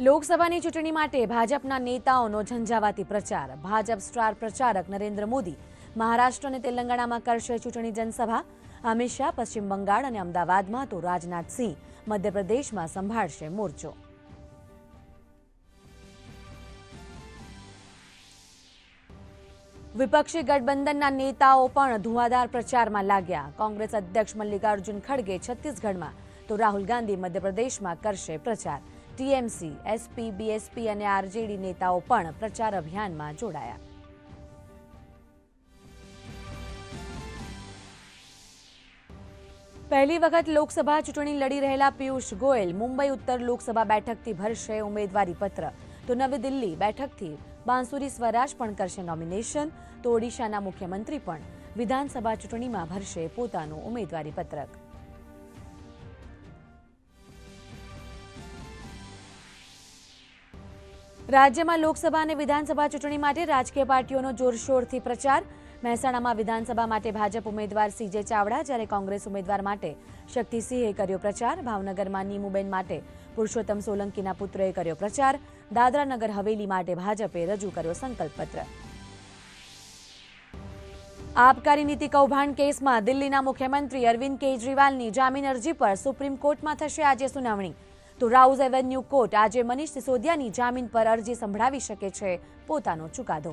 લોકસભાની ચૂંટણી માટે ભાજપના નેતાઓનો ઝંઝાવાતી પ્રચાર. ભાજપ સ્ટાર પ્રચારક નરેન્દ્ર મોદી મહારાષ્ટ્ર અને તેલંગાણામાં કરશે ચૂંટણી જનસભા. અમિત શાહ પશ્ચિમ બંગાળ અને અમદાવાદમાં તો રાજનાથસિંહ મધ્યપ્રદેશમાં સંભાળશે મોરચો. વિપક્ષી ગઠબંધનના નેતાઓ પણ ધુઆધાર પ્રચારમાં લાગ્યા. કોંગ્રેસ અધ્યક્ષ મલ્લિકાર્જુન ખડગે છત્તીસગઢમાં તો રાહુલ ગાંધી મધ્યપ્રદેશમાં કરશે પ્રચાર. ટીએમસી, એસપી, બીએસપી અને આરજેડી નેતાઓ પણ પ્રચાર અભિયાનમાં જોડાયા. પહેલી વખત લોકસભા ચૂંટણી લડી રહેલા પિયુષ ગોયલ મુંબઈ ઉત્તર લોકસભા બેઠકથી ભરશે ઉમેદવારી પત્ર. તો નવી દિલ્હી બેઠકથી બાંસુરી સ્વરાજ પણ કરશે નોમિનેશન તો ઓડિશાના મુખ્યમંત્રી પણ વિધાનસભા ચૂંટણીમાં ભરશે પોતાનું ઉમેદવારી પત્રક. રાજ્યમાં લોકસભા અને વિધાનસભા ચૂંટણી માટે રાજકીય પાર્ટીઓનો જોરશોરથી પ્રચાર. મહેસાણામાં વિધાનસભા માટે ભાજપ ઉમેદવાર સીજે ચાવડા, જ્યારે કોંગ્રેસ ઉમેદવાર માટે શક્તિસિંહે કર્યો પ્રચાર. ભાવનગરમાં નીમુબેન માટે પુરુષોત્તમ સોલંકીના પુત્રએ કર્યો પ્રચાર. દાદરા નગર હવેલી માટે ભાજપે રજૂ કર્યો સંકલ્પપત્ર. આબકારી નીતિ કૌભાંડ કેસમાં દિલ્હીના મુખ્યમંત્રી અરવિંદ કેજરીવાલની જામીન અરજી પર સુપ્રીમ કોર્ટમાં થશે આજે સુનાવણી. તો રાઉઝ એવેન્યુ કોર્ટ આજે મનીષ સિસોદિયાની જામીન પર અરજી સંભળાવી શકે છે. પોતાનો ચુકાદો.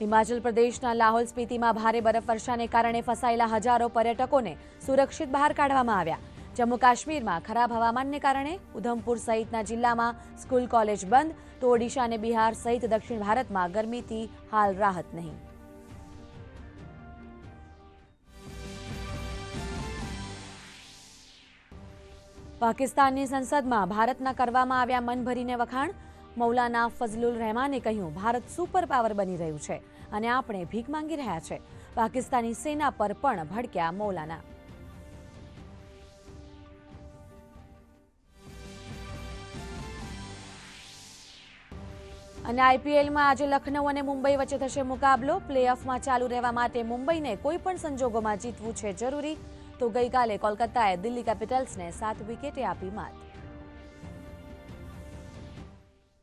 હિમાચલ પ્રદેશના લાહોલ સ્પીતિમાં ભારે બરફવર્ષાને કારણે ફસાયેલા હજારો પર્યટકોને સુરક્ષિત બહાર કાઢવામાં આવ્યા. જમ્મુ કાશ્મીરમાં ખરાબ હવામાનને કારણે ઉધમપુર સહિતના જિલ્લામાં સ્કૂલ કોલેજ બંધ, તો ઓડિશા અને બિહાર સહિત દક્ષિણ ભારતમાં ગરમીથી હાલ રાહત નહીં. પાકિસ્તાનની સંસદમાં ભારતના કરવામાં આવ્યા મન ભરીને વખાણ, મૌલાના ફઝલુલ રહેમાને કહ્યું, ભારત સુપર પાવર બની રહ્યું છે અને આપણે ભીખ માંગી રહ્યા છે. પાકિસ્તાની સેના પર પણ ભડક્યા મૌલાના. અને આઈપીએલમાં આજે લખનૌ અને મુંબઈ વચ્ચે થશે મુકાબલો. પ્લેઓફમાં ચાલુ રહેવા માટે મુંબઈને કોઈ પણ સંજોગોમાં જીતવું છે જરૂરી. તો ગઈકાલે કોલકાતાએ દિલ્હી કેપિટલ્સને સાત વિકેટે આપી માત.